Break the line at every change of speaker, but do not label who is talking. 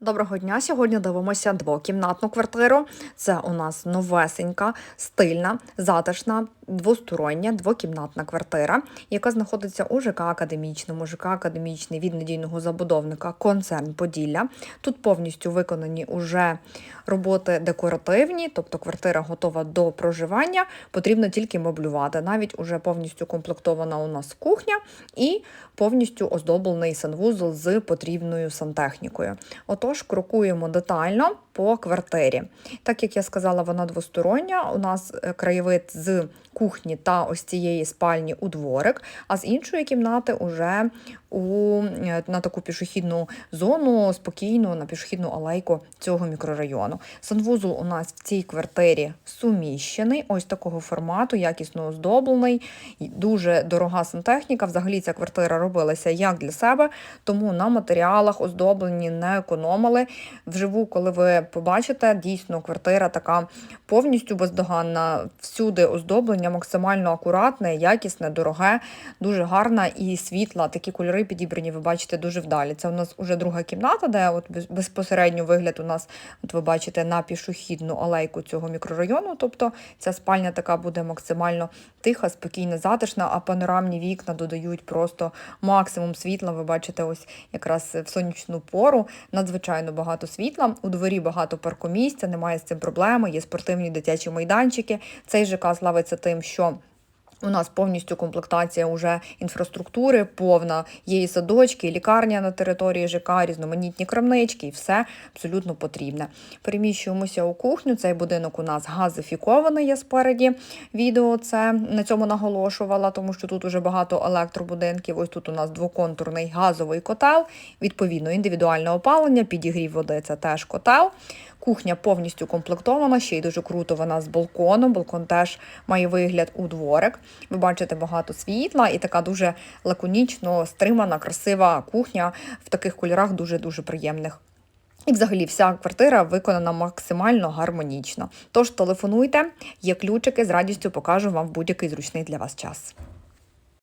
Доброго дня! Сьогодні дивимося двокімнатну квартиру. Це у нас новесенька, стильна, затишна, двостороння, двокімнатна квартира, яка знаходиться у ЖК Академічному. ЖК Академічний від надійного забудовника концерн Поділля. Тут повністю виконані уже роботи декоративні, тобто квартира готова до проживання. Потрібно тільки меблювати. Навіть уже повністю комплектована у нас кухня і повністю оздоблений санвузол з потрібною сантехнікою. Отож, крокуємо детально по квартирі. Так як я сказала, вона двостороння. У нас е, краєвид з кухні та ось цієї спальні у дворик, а з іншої кімнати уже у, е, на таку пішохідну зону, спокійну, на пішохідну алейку цього мікрорайону. Санвузол у нас в цій квартирі суміщений, ось такого формату, якісно оздоблений, дуже дорога сантехніка. Взагалі ця квартира робилася як для себе, тому на матеріалах оздоблені не економили. Вживу, коли ви побачите, дійсно квартира така повністю бездоганна. Всюди оздоблення максимально акуратне, якісне, дороге, дуже гарна і світла. Такі кольори підібрані, ви бачите, дуже вдалі. Це у нас уже друга кімната, де от безпосередньо вигляд у нас, от ви бачите, на пішохідну алейку цього мікрорайону. Тобто ця спальня така буде максимально тиха, спокійна, затишна, а панорамні вікна додають просто максимум світла. Ви бачите, ось якраз в сонячну пору надзвичайно багато світла. У дворі багато паркомісця, немає з цим проблеми. Є спортивні дитячі майданчики. Цей ЖК славиться тим, що у нас повністю комплектація уже інфраструктури, повна є і садочки, і лікарня на території ЖК, різноманітні крамнички, і все абсолютно потрібне. Переміщуємося у кухню. Цей будинок у нас газифікований. Я спереді відео це на цьому наголошувала, тому що тут уже багато електробудинків. Ось тут у нас двоконтурний газовий котел, відповідно, індивідуальне опалення, підігрів води це теж котел. Кухня повністю комплектована, ще й дуже круто вона з балконом. Балкон теж має вигляд у дворик. Ви бачите багато світла і така дуже лаконічно стримана, красива кухня в таких кольорах дуже-дуже приємних. І взагалі вся квартира виконана максимально гармонічно. Тож телефонуйте, є ключики, з радістю покажу вам будь-який зручний для вас час.